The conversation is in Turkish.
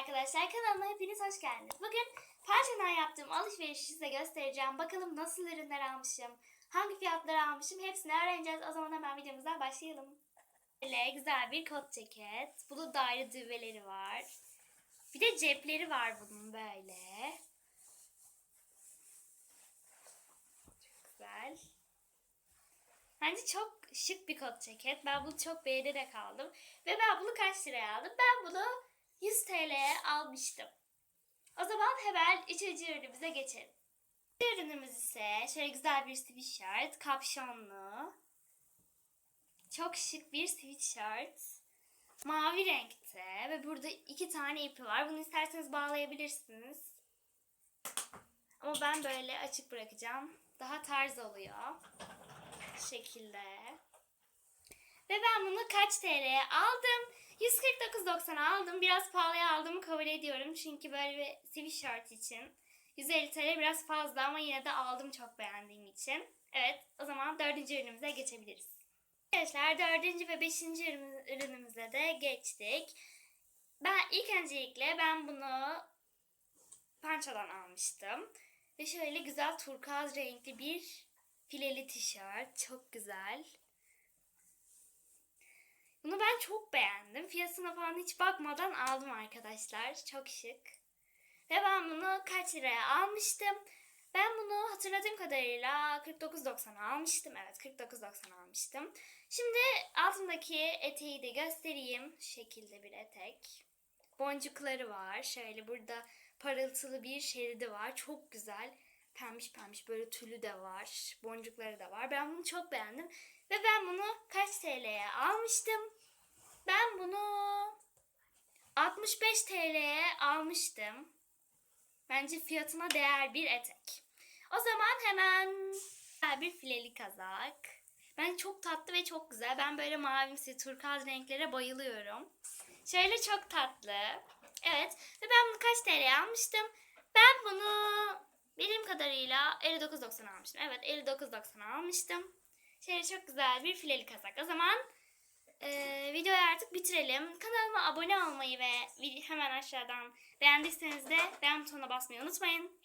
arkadaşlar kanalıma hepiniz hoş geldiniz. Bugün Perşem'den yaptığım alışverişi size göstereceğim. Bakalım nasıl ürünler almışım, hangi fiyatları almışım hepsini öğreneceğiz. O zaman hemen videomuza başlayalım. Böyle güzel bir kot ceket. Bunun da ayrı düğmeleri var. Bir de cepleri var bunun böyle. Çok güzel. Bence çok şık bir kot ceket. Ben bunu çok beğenerek aldım. Ve ben bunu kaç liraya aldım? Ben bunu 100 TL'ye almıştım. O zaman hemen üçüncü ürünümüze geçelim. Üçüncü ürünümüz ise şöyle güzel bir sweatshirt, kapşonlu. Çok şık bir sweatshirt. Mavi renkte ve burada iki tane ipi var. Bunu isterseniz bağlayabilirsiniz. Ama ben böyle açık bırakacağım. Daha tarz oluyor. Şu şekilde. Ve ben bunu kaç TL'ye aldım? 149.90 aldım. Biraz pahalıya aldığımı kabul ediyorum. Çünkü böyle bir sweatshirt için 150 TL biraz fazla ama yine de aldım çok beğendiğim için. Evet o zaman dördüncü ürünümüze geçebiliriz. Arkadaşlar dördüncü ve beşinci ürün- ürünümüze de geçtik. Ben ilk öncelikle ben bunu Panço'dan almıştım. Ve şöyle güzel turkuaz renkli bir fileli tişört. Çok güzel. Bunu ben çok beğendim. Fiyatına falan hiç bakmadan aldım arkadaşlar. Çok şık. Ve ben bunu kaç liraya almıştım? Ben bunu hatırladığım kadarıyla 49.90 almıştım. Evet 49.90 almıştım. Şimdi altındaki eteği de göstereyim. Şu şekilde bir etek. Boncukları var. Şöyle burada parıltılı bir şeridi var. Çok güzel. Pembiş pembiş böyle tülü de var. Boncukları da var. Ben bunu çok beğendim. Ve ben bunu kaç TL'ye almıştım? Ben bunu 65 TL'ye almıştım. Bence fiyatına değer bir etek. O zaman hemen bir fileli kazak. Ben çok tatlı ve çok güzel. Ben böyle mavimsi, turkuaz renklere bayılıyorum. Şöyle çok tatlı. Evet. Ve ben bunu kaç TL'ye almıştım? Ben bunu bildiğim kadarıyla 59.90 almıştım. Evet 59.90 almıştım. Şöyle çok güzel bir fileli kazak. O zaman e, videoyu artık bitirelim. Kanalıma abone olmayı ve hemen aşağıdan beğendiyseniz de beğen butonuna basmayı unutmayın.